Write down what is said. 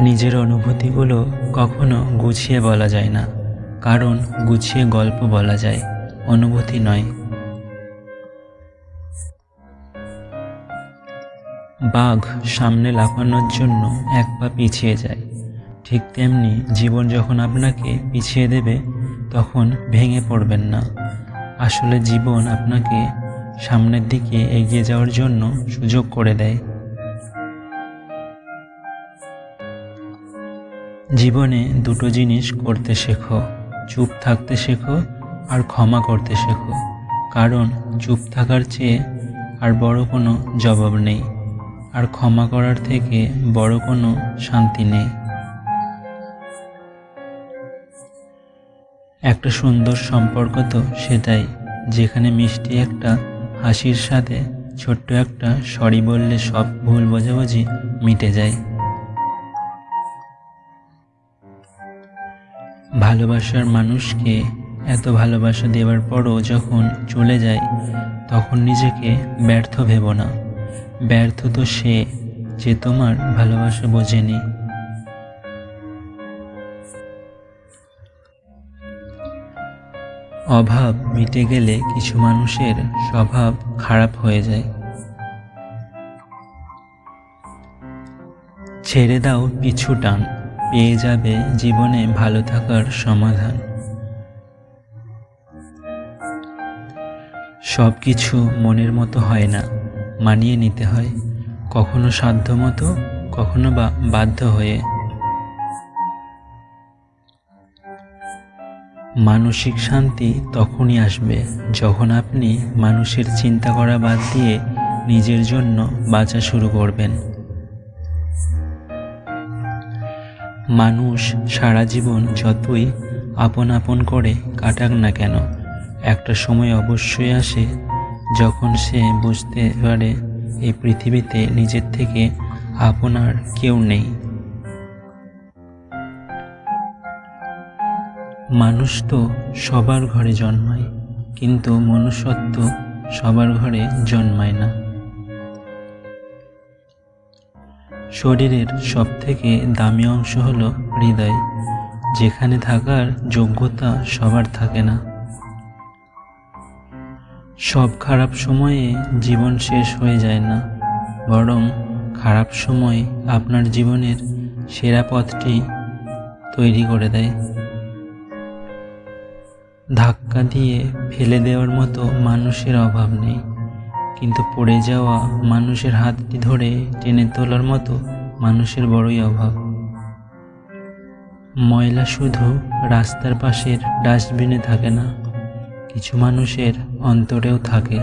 নিজের অনুভূতিগুলো কখনো গুছিয়ে বলা যায় না, কারণ গুছিয়ে গল্প বলা যায়, অনুভূতি নয়। বাঘ সামনে লাফানোর জন্য এক পা পিছিয়ে যায়। ঠিক তেমনি জীবন যখন আপনাকে পিছিয়ে দেবে, তখন ভেঙে পড়বেন না। আসলে জীবন আপনাকে সামনের দিকে এগিয়ে যাওয়ার জন্য সুযোগ করে দেয়। জীবনে দুটো জিনিস করতে শেখো, চুপ থাকতে শেখো আর ক্ষমা করতে শেখো। কারণ চুপ থাকার চেয়ে আর বড় কোনো জবাব নেই। আর ক্ষমা করার থেকে বড় কোনো শান্তি নেই। একটা সুন্দর সম্পর্ক তো সেটাই, যেখানে মিষ্টি একটা, হাসির সাথে ছোট্ট একটা সরি বললে সব ভুল বোঝাবুঝি মিটে যায়। ভালোবাসার মানুষকে এত ভালোবাসা দেওয়ার পরও যখন চলে যায়, তখন নিজেকে ব্যর্থ ভেব না। ব্যর্থ তো সে যে তোমার ভালোবাসা বোঝেনি। অভাব মিটে গেলে কিছু মানুষের স্বভাব খারাপ হয়ে যায়। ছেড়ে দাও পিছু টান। পেয়ে যাবে জীবনে ভালো থাকার সমাধান। সব কিছু মনের মতো হয় না, মানিয়ে নিতে হয়, কখনো সাধ্য মতো কখনো বা বাধ্য হয়ে। মানসিক শান্তি তখনই আসবে যখন আপনি মানুষের চিন্তা করা বাদ দিয়ে নিজের জন্য বাঁচা শুরু করবেন। মানুষ সারা জীবন যতই আপন আপন করে কাটাক না কেন, একটা সময় অবশ্যই আসে যখন সে বুঝতে পারে এই পৃথিবীতে নিজের থেকে আপনার কেউ নেই। মানুষ তো সবার ঘরে জন্মায়, কিন্তু মনুষ্যত্ব সবার ঘরে জন্মায় না। শরীরের সবথেকে দামি অংশ হলো হৃদয়। যেখানে থাকার যোগ্যতা সবার থাকে না। সব খারাপ সময়ে জীবন শেষ হয়ে যায় না। বরং খারাপ সময় আপনার জীবনের সেরা পথটি তৈরি করে দেয়। ধাক্কা দিয়ে ফেলে দেওয়ার মতো মানুষের অভাব নেই। কিন্তু পড়ে যাওয়া মানুষের হাতটি ধরে টেনে তোলার মতো মানুষের বড়ই অভাব। ময়লা শুধু রাস্তার পাশের ডাস্টবিনে থাকে না, কিছু মানুষের অন্তরেও থাকে।